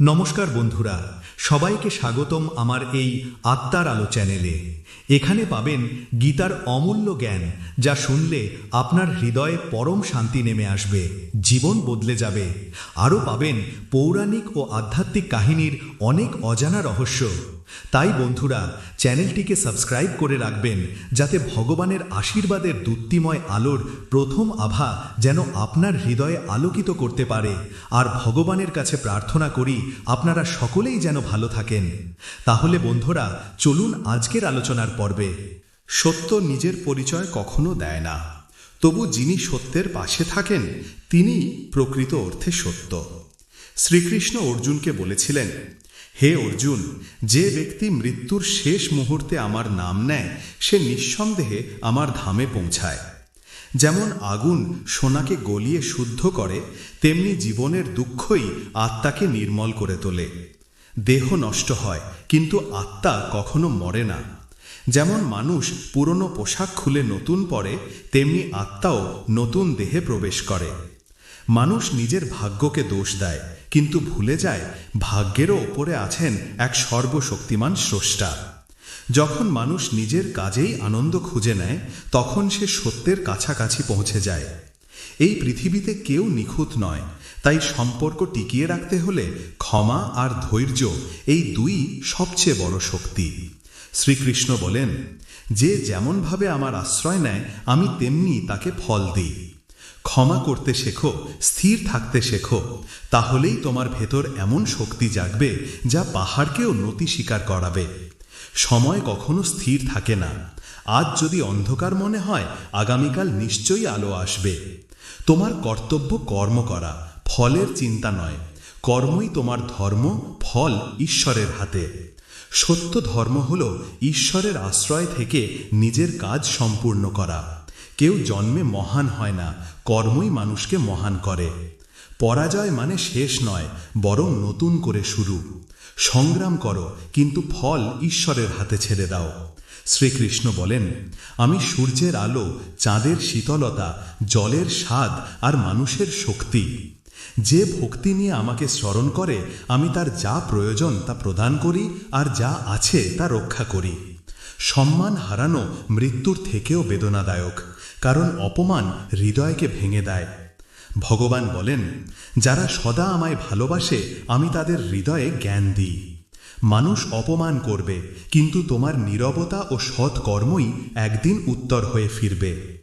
নমস্কার বন্ধুরা, সবাইকে স্বাগতম আমার এই আত্মার আলো চ্যানেলে। এখানে পাবেন গীতার অমূল্য জ্ঞান, যা শুনলে আপনার হৃদয়ে পরম শান্তি নেমে আসবে, জীবন বদলে যাবে। আরও পাবেন পৌরাণিক ও আধ্যাত্মিক কাহিনীর অনেক অজানা রহস্য। তাই বন্ধুরা, চ্যানেলটিকে সাবস্ক্রাইব করে রাখবেন, যাতে ভগবানের আশীর্বাদের দূতিময় আলোর প্রথম আভা যেন আপনার হৃদয়ে আলোকিত করতে পারে। আর ভগবানের কাছে প্রার্থনা করি, আপনারা সকলেই যেন ভালো থাকেন। তাহলে বন্ধুরা, চলুন আজকের আলোচনার পর্বে। সত্য নিজের পরিচয় কখনো দেয় না। তবু যিনি সত্যের পাশে থাকেন তিনি প্রকৃত অর্থে সত্য। শ্রীকৃষ্ণ অর্জুনকে বলেছিলেন হে অর্জুন, যে ব্যক্তি মৃত্যুর শেষ মুহূর্তে আমার নাম নেয়, সে নিঃসন্দেহে আমার ধামে পৌঁছায়। যেমন আগুন সোনাকে গলিয়ে শুদ্ধ করে, তেমনি জীবনের দুঃখই আত্মাকে নির্মল করে তোলে। দেহ নষ্ট হয়, কিন্তু আত্মা কখনো মরে না। যেমন মানুষ পুরনো পোশাক খুলে নতুন পরে, তেমনি আত্মাও নতুন দেহে প্রবেশ করে। মানুষ নিজের ভাগ্যকে দোষ দেয় কিন্তু ভুলে যায়, ভাগ্যেরও ওপরে আছেন এক সর্বশক্তিমান স্রষ্টা। যখন মানুষ নিজের কাজেই আনন্দ খুঁজে নেয়, তখন সে সত্যের কাছাকাছি পৌঁছে যায়। এই পৃথিবীতে কেউ নিখুঁত নয়, তাই সম্পর্ক টিকিয়ে রাখতে হলে ক্ষমা আর ধৈর্য এই দুই সবচেয়ে বড় শক্তি। শ্রীকৃষ্ণ বলেন, যে যেমনভাবে আমার আশ্রয় নেয়, আমি তেমনি তাকে ফল দিই। ক্ষমা করতে শেখো, স্থির থাকতে শেখো, তাহলেই তোমার ভেতর এমন শক্তি জাগবে যা পাহাড়কেও নতি স্বীকার করাবে। সময় কখনো স্থির থাকে না। আজ যদি অন্ধকার মনে হয়, আগামীকাল নিশ্চয়ই আলো আসবে। তোমার কর্তব্য কর্ম করা, ফলের চিন্তা নয়। কর্মই তোমার ধর্ম, ফল ঈশ্বরের হাতে। সত্য ধর্ম হল ঈশ্বরের আশ্রয় থেকে নিজের কাজ সম্পূর্ণ করা। কেউ জন্মে মহান হয় না, কর্মই মানুষকে মহান করে। পরাজয় মানে শেষ নয়, বরং নতুন করে শুরু। সংগ্রাম করো, কিন্তু ফল ঈশ্বরের হাতে ছেড়ে দাও। শ্রীকৃষ্ণ বলেন, আমি সূর্যের আলো, চাঁদের শীতলতা, জলের স্বাদ আর মানুষের শক্তি। যে ভক্তি নিয়ে আমাকে স্মরণ করে, আমি তার যা প্রয়োজন তা প্রদান করি আর যা আছে তা রক্ষা করি। সম্মান হারানো, মৃত্যুর থেকেও বেদনাদায়ক। কারণ অপমান হৃদয়কে ভেঙে দেয়। ভগবান বলেন, যারা সদা আমায় ভালোবাসে, আমি তাদের হৃদয়ে জ্ঞান দিই। মানুষ অপমান করবে, কিন্তু তোমার নীরবতা ও সৎ কর্মই একদিন উত্তর হয়ে ফিরবে।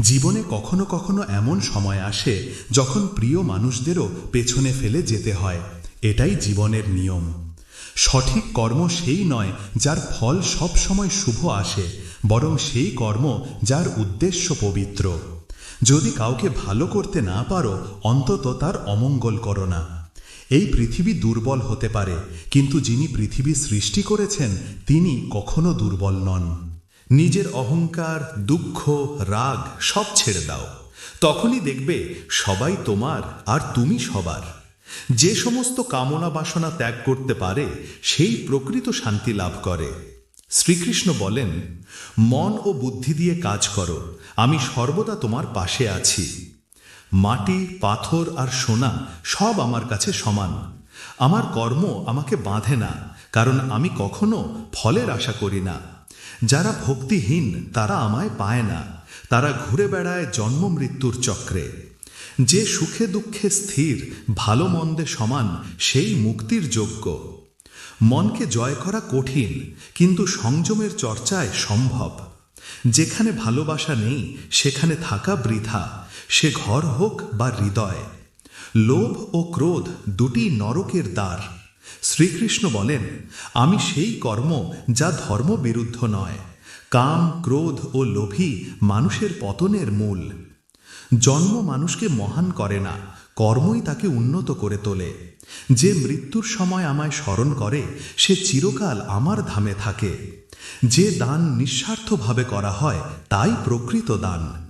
জীবনে কখনো কখনো এমন সময় আসে, যখন প্রিয় মানুষদেরও পেছনে ফেলে যেতে হয়। এটাই জীবনের নিয়ম। সঠিক কর্ম সেই নয়, যার ফল সব সময় শুভ আসে বরং সেই কর্ম যার উদ্দেশ্য পবিত্র। যদি কাউকে ভালো করতে না পারো, অন্তত তার অমঙ্গল করো না। এই পৃথিবী দুর্বল হতে পারে, কিন্তু যিনি পৃথিবী সৃষ্টি করেছেন, তিনি কখনো দুর্বল নন। নিজের অহংকার, দুঃখ, রাগ সব ছেড়ে দাও। তখনই দেখবে সবাই তোমার আর তুমি সবার। যে সমস্ত কামনা বাসনা ত্যাগ করতে পারে, সেই প্রকৃত শান্তি লাভ করে। শ্রীকৃষ্ণ বলেন, মন ও বুদ্ধি দিয়ে কাজ করো, আমি সর্বদা তোমার পাশে আছি। মাটি, পাথর আর সোনা সব আমার কাছে সমান। আমার কর্ম আমাকে বাঁধে না, কারণ আমি কখনো ফলের আশা করি না। যারা ভক্তিহীন, তারা আমায় পায় না। তারা ঘুরে বেড়ায় জন্ম মৃত্যুর চক্রে। যে সুখে দুঃখে স্থির, ভালো মন্দে সমান, সেই মুক্তির যোগ্য। মনকে জয় করা কঠিন, কিন্তু সংযমের চর্চায় সম্ভব। যেখানে ভালোবাসা নেই, সেখানে থাকা বৃথা, সে ঘর হোক বা হৃদয়। লোভ ও ক্রোধ দুটি নরকের দ্বার। শ্রীকৃষ্ণ বলেন, আমি সেই কর্ম যা ধর্ম বিরুদ্ধ নয়। কাম, ক্রোধ ও লোভী মানুষের পতনের মূল। জন্ম মানুষকে মহান করে না, কর্মই তাকে উন্নত করে তোলে। যে মৃত্যুর সময় আমায় স্মরণ করে, সে চিরকাল আমার ধামে থাকে। যে দান নিঃস্বার্থভাবে করা হয়, তাই প্রকৃত দান।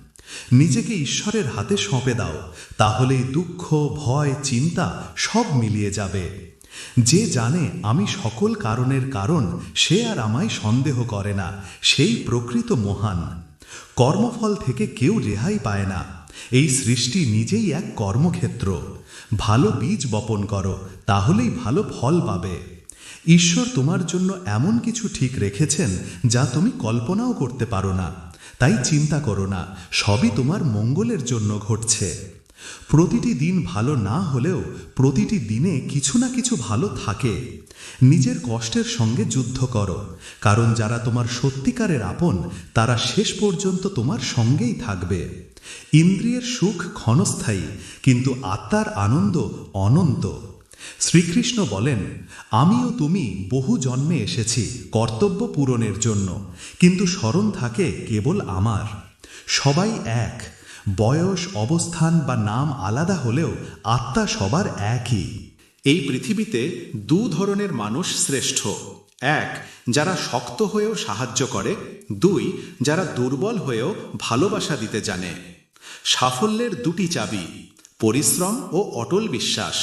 নিজেকে ঈশ্বরের হাতে সঁপে দাও, তাহলেই দুঃখ, ভয়, চিন্তা সব মিলিয়ে যাবে। যে জানে আমি সকল কারণের কারণ, সে আর আমায় সন্দেহ করে না, সেই প্রকৃত মহান। কর্মফল থেকে কেউ রেহাই পায় না, এই সৃষ্টি নিজেই এক কর্মক্ষেত্র। ভালো বীজ বপন করো, তাহলেই ভালো ফল পাবে। ঈশ্বর তোমার জন্য এমন কিছু ঠিক রেখেছেন যা তুমি কল্পনাও করতে পারো না। তাই চিন্তা করো না, সবই তোমার মঙ্গলের জন্য ঘটছে। প্রতিটি দিন ভালো না হলেও প্রতিটি দিনে কিছু না কিছু ভালো থাকে। নিজের কষ্টের সঙ্গে যুদ্ধ করো, কারণ যারা তোমার সত্যিকারের আপন, তারা শেষ পর্যন্ত তোমার সঙ্গেই থাকবে। ইন্দ্রিয়ের সুখ ক্ষণস্থায়ী, কিন্তু আত্মার আনন্দ অনন্ত। শ্রীকৃষ্ণ বলেন, আমিও তুমি বহু জন্মে এসেছি, কর্তব্য পূরণের জন্য, কিন্তু স্মরণ থাকে কেবল আমার। সবাই এক, বয়স, অবস্থান বা নাম আলাদা হলেও আত্মা সবার একই। এই পৃথিবীতে দু ধরনের মানুষ শ্রেষ্ঠ। এক, যারা শক্ত হয়েও সাহায্য করে। দুই, যারা দুর্বল হয়েও ভালোবাসা দিতে জানে। সাফল্যের দুটি চাবি, পরিশ্রম ও অটল বিশ্বাস।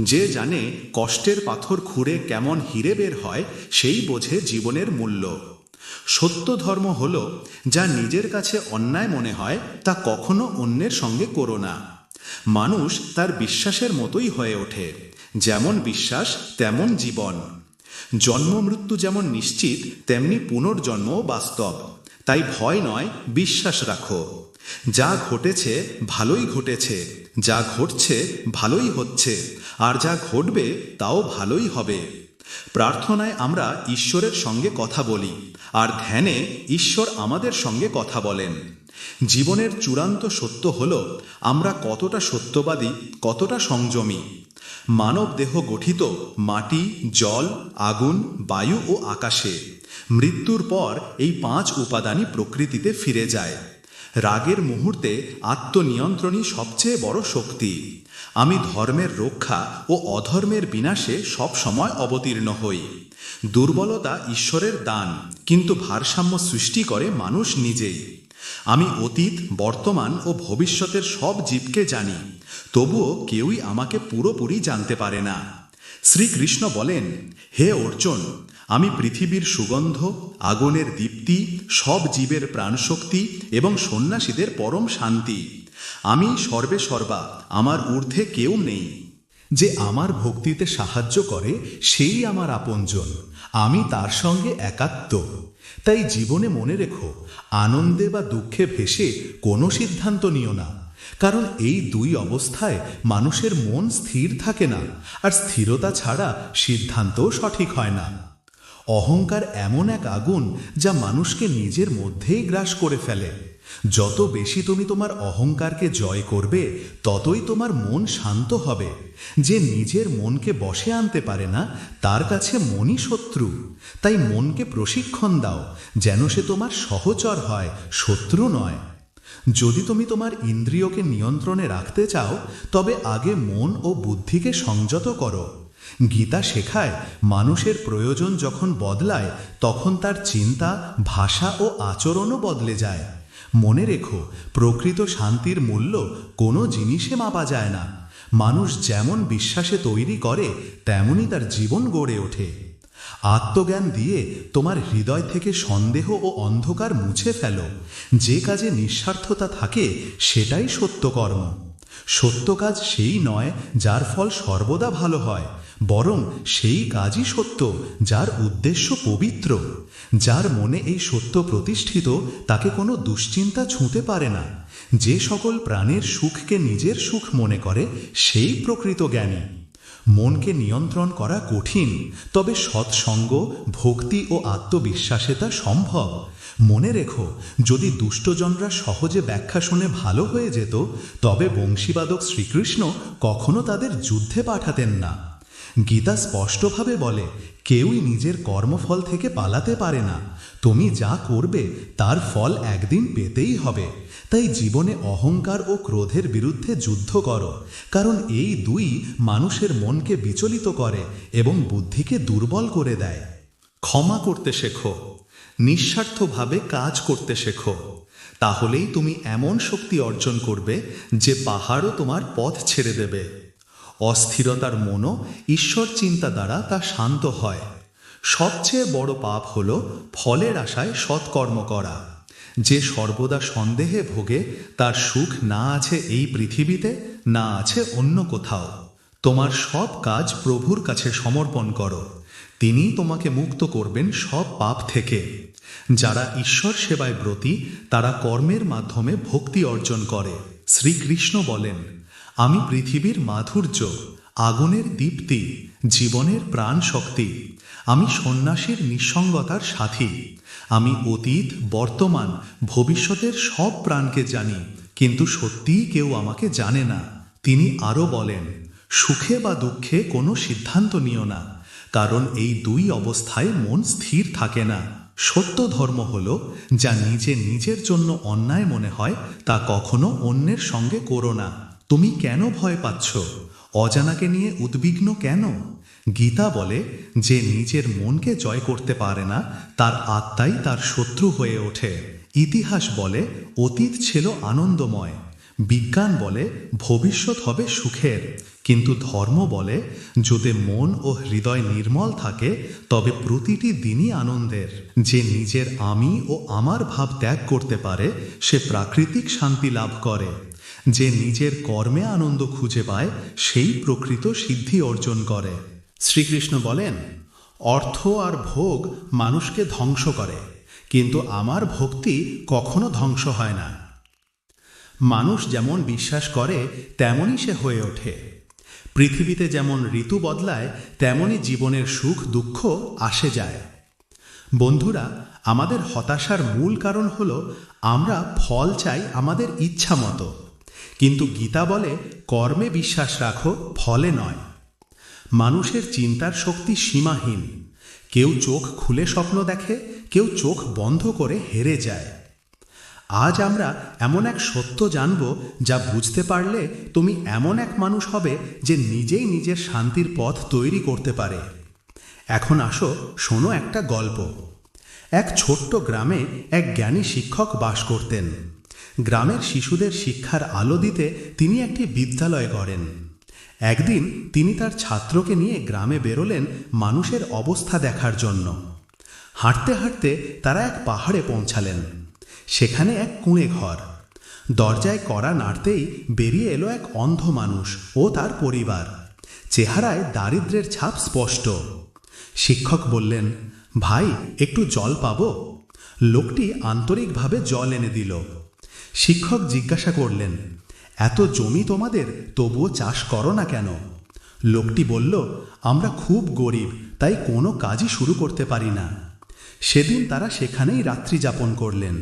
যে জানে কষ্টের পাথর খুঁড়ে কেমন হিরে বের হয়, সেই বোঝে জীবনের মূল্য। সত্য ধর্ম হল, যা নিজের কাছে অন্যায় মনে হয়, তা কখনো অন্যের সঙ্গে করো না। মানুষ তার বিশ্বাসের মতোই হয়ে ওঠে। যেমন বিশ্বাস, তেমন জীবন। জন্ম মৃত্যু যেমন নিশ্চিত, তেমনি পুনর্জন্মও বাস্তব। তাই ভয় নয়, বিশ্বাস রাখো। যা ঘটেছে, ভালোই ঘটেছে। যা ঘটছে, ভালোই হচ্ছে। আর যা ঘটবে, তাও ভালোই হবে। প্রার্থনায় আমরা ঈশ্বরের সঙ্গে কথা বলি, আর ধ্যানে ঈশ্বর আমাদের সঙ্গে কথা বলেন। জীবনের চূড়ান্ত সত্য হল, আমরা কতটা সত্যবাদী, কতটা সংযমী। মানব দেহ গঠিত মাটি, জল, আগুন, বায়ু ও আকাশে। মৃত্যুর পর এই পাঁচ উপাদানই প্রকৃতিতে ফিরে যায়। রাগের মুহূর্তে আত্মনিয়ন্ত্রণই সবচেয়ে বড় শক্তি। আমি ধর্মের রক্ষা ও অধর্মের বিনাশে সব সময় অবতীর্ণ হই। দুর্বলতা ঈশ্বরের দান, কিন্তু ভারসাম্য সৃষ্টি করে মানুষ নিজেই। আমি অতীত, বর্তমান ও ভবিষ্যতের সব জীবকে জানি। তবুও কেউই আমাকে পুরোপুরি জানতে পারে না। শ্রীকৃষ্ণ বলেন, হে অর্জুন, আমি পৃথিবীর সুগন্ধ, আগুনের দীপ্তি, সব জীবের প্রাণশক্তি এবং সন্ন্যাসীদের পরম শান্তি। আমি সর্বে সর্বা আমার ঊর্ধ্বে কেউ নেই। যে আমার ভক্তিতে সাহায্য করে, সেই আমার আপনজন। আমি তার সঙ্গে একাত্ম। তাই জীবনে মনে রেখো, আনন্দে বা দুঃখে ভেসে কোনো সিদ্ধান্ত নিও না। কারণ এই দুই অবস্থায় মানুষের মন স্থির থাকে না, আর স্থিরতা ছাড়া সিদ্ধান্তও সঠিক হয় না। অহংকার এমন এক আগুন যা মানুষকে নিজের মধ্যেই গ্রাস করে ফেলে। যত বেশি তুমি তোমার অহংকারকে জয় করবে, ততই তোমার মন শান্ত হবে। যে নিজের মনকে বসে আনতে পারে না, তার কাছে মনই শত্রু। তাই মনকে প্রশিক্ষণ দাও, যেন সে তোমার সহচর হয়, শত্রু নয়। যদি তুমি তোমার ইন্দ্রিয়কে নিয়ন্ত্রণে রাখতে চাও, তবে আগে মন ও বুদ্ধিকে সংযত করো। গীতা শেখায়, মানুষের প্রয়োজন যখন বদলায়, তখন তার চিন্তা, ভাষা ও আচরণও বদলে যায়। মনে রেখো, প্রকৃত শান্তির মূল্য কোনো জিনিসে মাপা যায় না। মানুষ যেমন বিশ্বাসে তৈরি করে তেমনই তার জীবন গড়ে ওঠে। আত্মজ্ঞান দিয়ে তোমার হৃদয় থেকে সন্দেহ ও অন্ধকার মুছে ফেলো। যে কাজে নিঃস্বার্থতা থাকে, সেটাই সত্যকর্ম। সত্য কাজ সেই নয় যার ফল সর্বদা ভালো হয়, বরং সেই কাজই সত্য, যার উদ্দেশ্য পবিত্র। যার মনে এই সত্য প্রতিষ্ঠিত, তাকে কোনো দুশ্চিন্তা ছুঁতে পারে না। যে সকল প্রাণের সুখকে নিজের সুখ মনে করে, সেই প্রকৃত জ্ঞানী। মনকে নিয়ন্ত্রণ করা কঠিন, তবে সৎসঙ্গ, ভক্তি ও আত্মবিশ্বাসে তা সম্ভব। মনে রেখো, যদি দুষ্টজনরা সহজে ব্যাখ্যা শুনে ভালো হয়ে যেত, তবে বংশীবাদক শ্রীকৃষ্ণ কখনো তাদের যুদ্ধে পাঠাতেন না। গীতা স্পষ্টভাবে বলে কেউই নিজের কর্মফল থেকে পালাতে পারে না। তুমি যা করবে, তার ফল একদিন পেতেই হবে। তাই জীবনে অহংকার ও ক্রোধের বিরুদ্ধে যুদ্ধ করো। কারণ এই দুই মানুষের মনকে বিচলিত করে এবং বুদ্ধিকে দুর্বল করে দেয়। ক্ষমা করতে শেখো। নিঃস্বার্থভাবে কাজ করতে শেখো। তাহলেই তুমি এমন শক্তি অর্জন করবে যে পাহাড়ও তোমার পথ ছেড়ে দেবে। অস্থিরতার মনও ঈশ্বর চিন্তা দ্বারা তা শান্ত হয়। সবচেয়ে বড় পাপ হল ফলের আশায় সৎকর্ম করা। যে সর্বদা সন্দেহে ভোগে, তার সুখ না আছে এই পৃথিবীতে, না আছে অন্য কোথাও। তোমার সব কাজ প্রভুর কাছে সমর্পণ করো। তিনি তোমাকে মুক্ত করবেন সব পাপ থেকে। যারা ঈশ্বর সেবায় ব্রতী, তারা কর্মের মাধ্যমে ভক্তি অর্জন করে। শ্রীকৃষ্ণ বলেন আমি পৃথিবীর মাধুর্য, আগুনের দীপ্তি, জীবনের প্রাণ শক্তি আমি সন্ন্যাসীর নিঃসঙ্গতার সাথী, আমি অতীত, বর্তমান, ভবিষ্যতের সব প্রাণকে জানি, কিন্তু সত্যিই কেউ আমাকে জানে না। তিনি আরও বলেন, সুখে বা দুঃখে কোনো সিদ্ধান্ত নিও না, কারণ এই দুই অবস্থায় মন স্থির থাকে না। সত্য ধর্ম হল, যা নিজে নিজের জন্য অন্যায় মনে হয়, তা কখনো অন্যের সঙ্গে করো না। তুমি কেন ভয় পাচ্ছ? অজানাকে নিয়ে উদ্বিগ্ন কেন? গীতা বলে, যে নিজের মনকে জয় করতে পারে না, তার আত্মাই তার শত্রু হয়ে ওঠে। ইতিহাস বলে, অতীত ছিল আনন্দময়। বিজ্ঞান বলে, ভবিষ্যৎ হবে সুখের। কিন্তু ধর্ম বলে, যদি মন ও হৃদয় নির্মল থাকে, তবে প্রতিটি দিনই আনন্দের। যে নিজের আমি ও আমার ভাব ত্যাগ করতে পারে, সে প্রাকৃতিক শান্তি লাভ করে। যে নিজের কর্মে আনন্দ খুঁজে পায়, সেই প্রকৃত সিদ্ধি অর্জন করে। শ্রীকৃষ্ণ বলেন, অর্থ আর ভোগ মানুষকে ধ্বংস করে, কিন্তু আমার ভক্তি কখনো ধ্বংস হয় না। মানুষ যেমন বিশ্বাস করে তেমনই সে হয়ে ওঠে। পৃথিবীতে যেমন ঋতু বদলায় তেমনই জীবনের সুখ, দুঃখ আসে যায়। বন্ধুরা, আমাদের হতাশার মূল কারণ হল, আমরা ফল চাই আমাদের ইচ্ছা মতো কিন্তু গীতা বলে, কর্মে বিশ্বাস রাখো, ফলে নয়। মানুষের চিন্তার শক্তি সীমাহীন। কেউ চোখ খুলে স্বপ্ন দেখে, কেউ চোখ বন্ধ করে হেরে যায়। আজ আমরা এমন এক সত্য জানব, যা বুঝতে পারলে তুমি এমন এক মানুষ হবে, যে নিজেই নিজের শান্তির পথ তৈরি করতে পারে। এখন আসো, শোনো একটা গল্প। এক ছোট্ট গ্রামে এক জ্ঞানী শিক্ষক বাস করতেন। গ্রামের শিশুদের শিক্ষার আলো দিতে তিনি একটি বিদ্যালয় গড়েন। একদিন তিনি তার ছাত্রকে নিয়ে গ্রামে বেরোলেন মানুষের অবস্থা দেখার জন্য। হাঁটতে হাঁটতে তারা এক পাহাড়ে পৌঁছালেন। সেখানে এক কুঁড়ে ঘর। দরজায় কড়া নাড়তেই বেরিয়ে এলো এক অন্ধ মানুষ ও তার পরিবার। চেহারায় দারিদ্রের ছাপ স্পষ্ট। শিক্ষক বললেন, ভাই, একটু জল পাবো? লোকটি আন্তরিকভাবে জল এনে দিল। শিক্ষক জিজ্ঞাসা করলেন, এত জমি তোমাদের, তবুও চাষ করো না কেন? লোকটি বলল, আমরা খুব গরিব, তাই কোনো কাজই শুরু করতে পারি না। সেদিন তারা সেখানেই রাত্রি যাপন করলেন।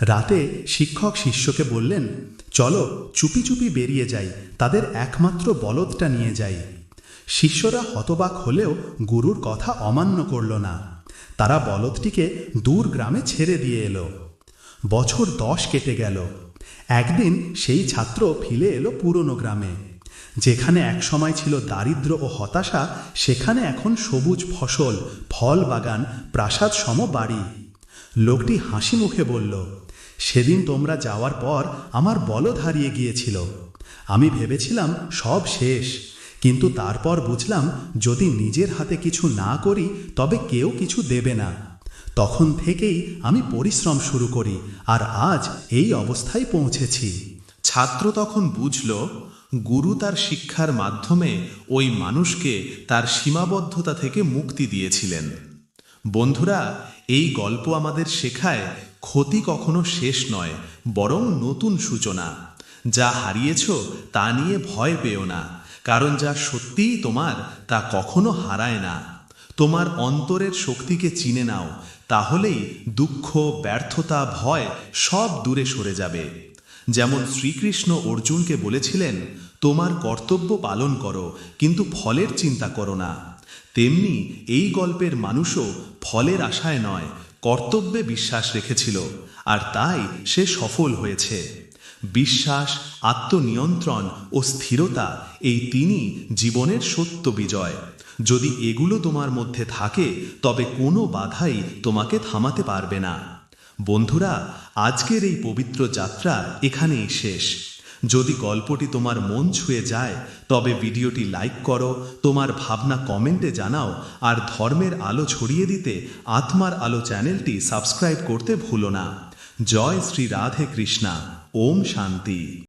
রাতে শিক্ষক শিষ্যকে বললেন, চলো চুপি চুপি বেরিয়ে যাই, তাদের একমাত্র বলদটা নিয়ে যাই। শিষ্যরা হতবাক হলেও গুরুর কথা অমান্য করল না। তারা বলদটিকে দূর গ্রামে ছেড়ে দিয়ে এলো। বছর দশ কেটে গেল। একদিন সেই ছাত্র ফিরে এলো পুরনো গ্রামে। যেখানে একসময় ছিল দারিদ্র ও হতাশা, সেখানে এখন সবুজ ফসল, ফল বাগান, প্রাসাদ সম বাড়ি। লোকটি হাসি মুখে বলল, সেদিন তোমরা যাওয়ার পর আমার বলদ হারিয়ে গিয়েছিল। আমি ভেবেছিলাম সব শেষ, কিন্তু তারপর বুঝলাম যদি নিজের হাতে কিছু না করি, তবে কেউ কিছু দেবে না। তখন থেকেই আমি পরিশ্রম শুরু করি আর আজ এই অবস্থায় পৌঁছেছি। ছাত্র তখন বুঝল, গুরু তার শিক্ষার মাধ্যমে ওই মানুষকে তার সীমাবদ্ধতা থেকে মুক্তি দিয়েছিলেন। বন্ধুরা, এই গল্প আমাদের শেখায় ক্ষতি কখনো শেষ নয়, বরং নতুন সূচনা। যা হারিয়েছ তা নিয়ে ভয় পেও না, কারণ যা সত্যিই তোমার তা কখনো হারায় না। তোমার অন্তরের শক্তিকে চিনে নাও, তাহলেই দুঃখ, ব্যর্থতা, ভয় সব দূরে সরে যাবে। যেমন শ্রীকৃষ্ণ অর্জুনকে বলেছিলেন, তোমার কর্তব্য পালন করো, কিন্তু ফলের চিন্তা করো না। তেমনি এই গল্পের মানুষও ফলের আশায় নয়, কর্তব্যে বিশ্বাস রেখেছিল, আর তাই সে সফল হয়েছে। বিশ্বাস, আত্মনিয়ন্ত্রণ ও স্থিরতা এই তিনি জীবনের সত্য বিজয়। যদি এগুলো তোমার মধ্যে থাকে, তবে কোনো বাধাই তোমাকে থামাতে পারবে না। বন্ধুরা, আজকের এই পবিত্র যাত্রা এখানেই শেষ। যদি গল্পটি তোমার মন ছুঁয়ে যায়, তবে ভিডিওটি লাইক করো, তোমার ভাবনা কমেন্টে জানাও, আর ধর্মের আলো ছড়িয়ে দিতে আত্মার আলো চ্যানেলটি সাবস্ক্রাইব করতে ভুলো না। জয় শ্রী রাধে কৃষ্ণা। ওম শান্তি